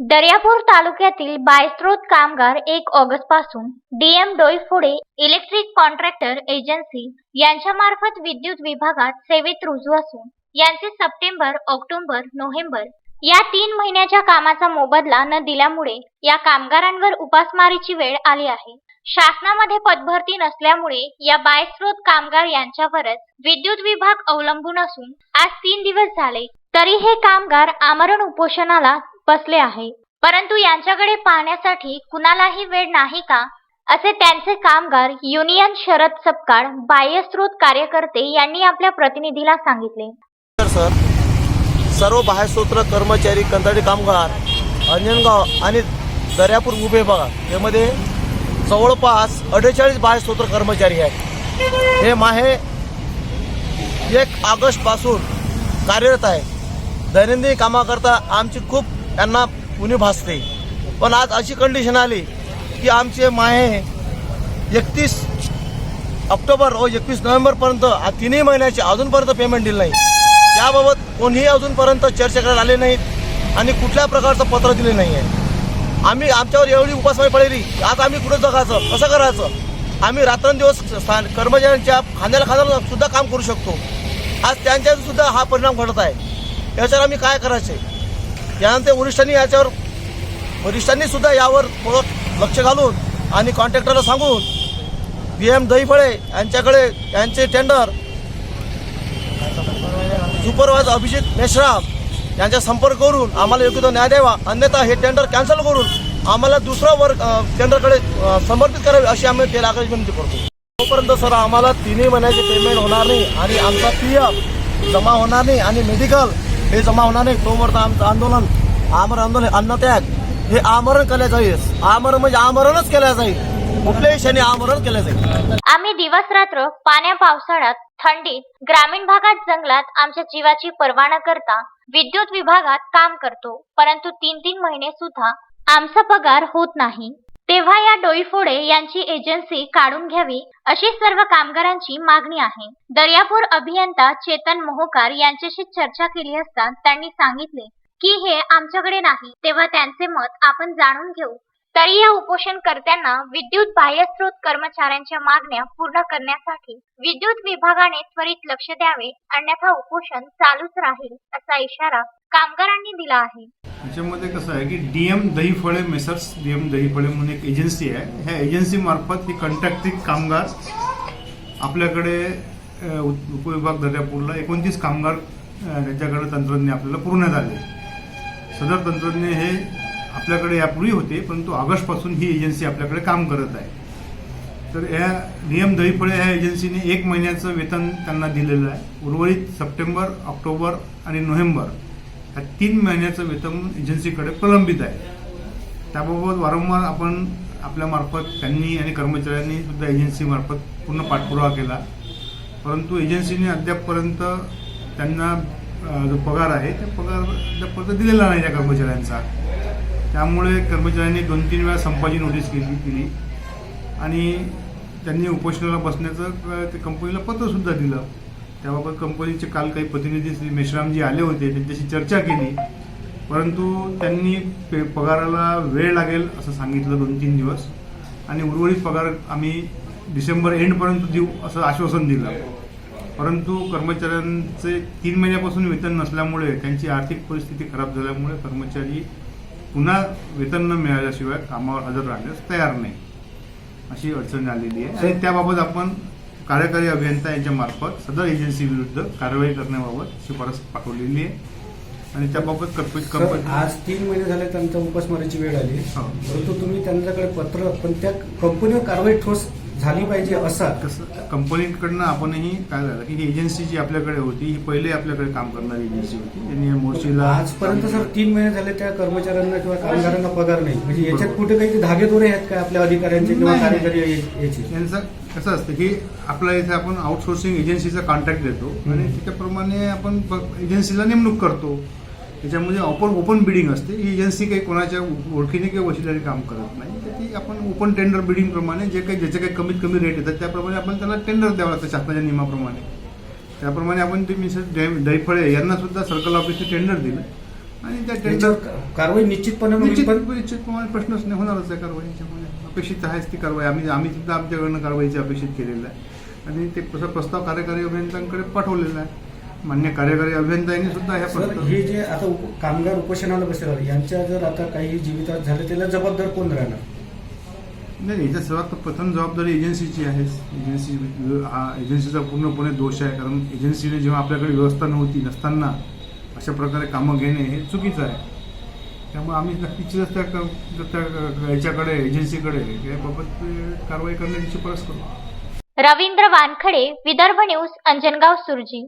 दर्यापूर तालुक्यातील बायस्रोत कामगार एक ऑगस्टपासून DM Doiphode electric contractor agency यांच्या मार्फत विद्युत विभागात सेवेत रुजू असून यांचे सप्टेंबर ऑक्टोबर नोव्हेंबर या तीन महिन्याच्या कामाचा मोबदला न दिल्यामुळे या कामगारांवर उपासमारीची वेळ आली आहे. शासनामध्ये पदभरती नसल्यामुळे या बायस्रोत कामगार यांच्यावरच विद्युत विभाग अवलंबून असून आज तीन दिवस झाले तरी हे कामगार आमरण उपोषणाला बसले आहे. परंतु यांच्याकडे पाहण्यासाठी कुणालाही वेळ नाही का? असे त्यांचे कामगार युनियन शरद सपकाळ बाह्यस्रोत कार्यकर्ते यांनी आपल्या प्रतिनिधीला सांगितले. तर सर. सर्व बाह्यस्रोत्र कर्मचारी कंत्राटी कामगार अंजनगाव आणि दर्यापूर उभे बघा. यामध्ये जवळपास अठ्ठेचाळीस बाह्यस्रोत्र कर्मचारी आहेत. हे माहे एक ऑगस्टपासून कार्यरत आहे दैनंदिन कामाकरता आमची खूप त्यांना उणी भासते. पण आज अशी कंडिशन आली की आमचे माहे एकतीस ऑक्टोबर व एकवीस नोव्हेंबरपर्यंत हा तिन्ही महिन्याचे अजूनपर्यंत पेमेंट दिलं नाही. त्याबाबत कोणीही अजूनपर्यंत चर्चा करायला आले नाहीत आणि कुठल्या प्रकारचं पत्र दिले नाही आहे आम्ही आमच्यावर एवढी उपासमाई पडलेली आज आम्ही कुठं जगायचं कसं करायचं? आम्ही रात्रंदिवस स्थान कर्मचाऱ्यांच्या खांद्याला खांद्याला सुद्धा काम करू शकतो. आज त्यांच्यावर सुद्धा हा परिणाम घडत आहे. याच्यावर आम्ही काय करायचे? यानंतर वरिष्ठांनी याच्यावर वरिष्ठांनी सुद्धा यावर थोडं लक्ष घालून आणि कॉन्ट्रॅक्टरला सांगून पी एम दहीफळे यांच्याकडे यांचे टेंडर सुपरवायझर अभिजित मेश्राम यांचा संपर्क करून आम्हाला योग्य तो न्याय द्यावा. अन्यथा हे टेंडर कॅन्सल करून आम्हाला दुसरा वर्ग टेंडरकडे समर्पित करावे अशी आम्ही ते लागण्याची विनंती करतो. तोपर्यंत सर आम्हाला तिन्ही महिन्याचे पेमेंट होणार नाही आणि आमचा पी एफ जमा होणार नाही आणि मेडिकल हे जमा होणार नाही तोवर आमचं आंदोलन आमर आंदोलन अन्नत्याग हे आमरण केलं जाईल. आमरण म्हणजे आमरणच केलं जाईल. कुठल्याही क्षणी आमरण केलं जाईल. आम्ही दिवस रात्र पाण्या पावसाळ्यात थंडीत ग्रामीण भागात जंगलात आमच्या जीवाची पर्वा न करता विद्युत विभागात काम करतो. परंतु तीन तीन महिने सुद्धा आमचा पगार होत नाही. तेव्हा या डोईफोडे यांची एजन्सी काढून घ्यावी अशी सर्व कामगारांची मागणी आहे. दर्यापूर अभियंता चेतन मोहोकार यांच्याशी चर्चा केली असता त्यांनी सांगितले की हे आमच्याकडे नाही. तेव्हा त्यांचे मत आपण जाणून घेऊ. तरी या उपोषणकर्त्यांना विद्युत बाह्यस्रोत कर्मचाऱ्यांच्या मागण्या पूर्ण करण्यासाठी विद्युत विभागाने त्वरित लक्ष द्यावे अन्यथा उपोषण चालूच राहील असा इशारा कामगारांनी दिला आहे. त्याच्यामध्ये कसं आहे की D M Dahiphale messrs D M Dahiphale म्हणून एक एजन्सी आहे. ह्या एजन्सीमार्फत ही कंट्रॅक्टिंग कामगार आपल्याकडे उपविभाग दर्यापूरला एकोणतीस कामगार त्यांच्याकडे तंत्रज्ञ आपल्याला पुरवण्यात आले. सदर तंत्रज्ञ हे आपल्याकडे यापूर्वी होते परंतु ऑगस्टपासून ही एजन्सी आपल्याकडे काम करत आहे. तर या नियम दहीफळे ह्या एजन्सीने एक महिन्याचं वेतन त्यांना दिलेलं आहे. उर्वरित सप्टेंबर ऑक्टोबर आणि नोव्हेंबर ह्या तीन महिन्याचं वेतन एजन्सीकडे प्रलंबित आहे. त्याबाबत वारंवार आपण आपल्यामार्फत त्यांनी आणि कर्मचाऱ्यांनी सुद्धा एजन्सीमार्फत पूर्ण पाठपुरावा केला. परंतु एजन्सीने अद्यापपर्यंत त्यांना जो पगार आहे त्या पगार अद्यापपर्यंत दिलेला नाही त्या कर्मचाऱ्यांचा. त्यामुळे कर्मचाऱ्यांनी दोन तीन वेळा संपाची नोटीस केली केली. आणि त्यांनी उपोषणाला बसण्याचं ते कंपनीला पत्रसुद्धा दिलं. त्याबाबत कंपनीचे काल काही प्रतिनिधी श्री मेश्रामजी आले होते त्यांच्याशी चर्चा केली. परंतु त्यांनी पे पगाराला वेळ लागेल असं सांगितलं दोन तीन दिवस. आणि उर्वरित पगार आम्ही डिसेंबर एंडपर्यंत देऊ असं आश्वासन दिलं. परंतु कर्मचाऱ्यांचे तीन महिन्यापासून वेतन नसल्यामुळे त्यांची आर्थिक परिस्थिती खराब झाल्यामुळे कर्मचारी पुन्हा वेतन न मिळाल्याशिवाय कामावर हजर राहण्यास तयार नाही. अशी अडचण आलेली आहे. आणि त्याबाबत आपण कार्यकारी अभियंता यांच्या मार्फत सदर एजन्सी विरुद्ध कारवाई करण्याबाबत शिफारस पाठवलेली आहे. आणि त्याबाबत कंपनी आज तीन महिने झाले त्यांच्या उपासमारीची वेळ आली. हो. परंतु तुम्ही त्यांच्याकडे पत्र पण त्या कंपनीवर कारवाई ठोस झाली पाहिजे असा. कसं कंपनीकडनं आपणही काय झालं की ही एजन्सी जी आपल्याकडे होती ही पहिले आपल्याकडे काम करणारी एजन्सी होती त्यांनी या मोर्शीला आजपर्यंत सर तीन महिने झाले त्या कर्मचाऱ्यांना किंवा कामगारांना पगार नाही. म्हणजे याच्यात कुठे काही धागेदोरे आहेत का आपल्या अधिकाऱ्यांचे किंवा. कार्यकारी याचे? यांचं कसं असतं की आपल्या इथे आपण आउटसोर्सिंग एजन्सीचा कॉन्ट्रॅक्ट देतो आणि त्याच्याप्रमाणे आपण एजन्सीला नेमणूक करतो. त्याच्यामध्ये ओपन ओपन बिडिंग असते. ही एजन्सी काही कोणाच्या ओळखीने किंवा वशिल्याने काम करत नाही. ती आपण ओपन टेंडर बिडिंग प्रमाणे जे काही ज्याचे काही कमीत कमी रेट येतात त्याप्रमाणे आपण त्याला टेंडर द्यावं लागतं शासनाच्या नियमाप्रमाणे. त्याप्रमाणे आपण ते मिसेस दैफळे यांना सुद्धा सर्कल ऑफिसने टेंडर दिलं. आणि त्या टेंडर का- कारवाई निश्चितपणे होईल निश्चित पण निश्चितप्रमाणे प्रश्नच नाही होणारच आहे कारवाई याच्यामध्ये अपेक्षित आहेच ती कारवाई. आम्ही आम्ही सुद्धा आमच्याकडनं कारवाईची अपेक्षित केलेलं आहे. आणि ते तसा प्रस्ताव कार्यकारी अभियंत्यांकडे पाठवलेला आहे. मान्य कार्यकारी अभियंत्यांनी सुद्धा ह्या हे जे आता कामगार उपोषणाला बसलेला यांच्या जर आता काही जीवितात झाले त्याला जबाबदार कोण राहणार? नाही याच्या सर्वात प्रथम जबाबदारी एजन्सीची आहे. एजन्सी हा एजन्सीचा पूर्णपणे दोष आहे. कारण एजन्सीने जेव्हा आपल्याकडे व्यवस्था नव्हती नसताना अशा प्रकारे कामं घेणे हे चुकीचं आहे. त्यामुळे आम्ही नक्कीच त्या त्या याच्याकडे एजन्सीकडे याबाबत कारवाई करण्याची शिफारस करू रवींद्र वानखडे विदर्भ न्यूज अंजनगाव सुरजी.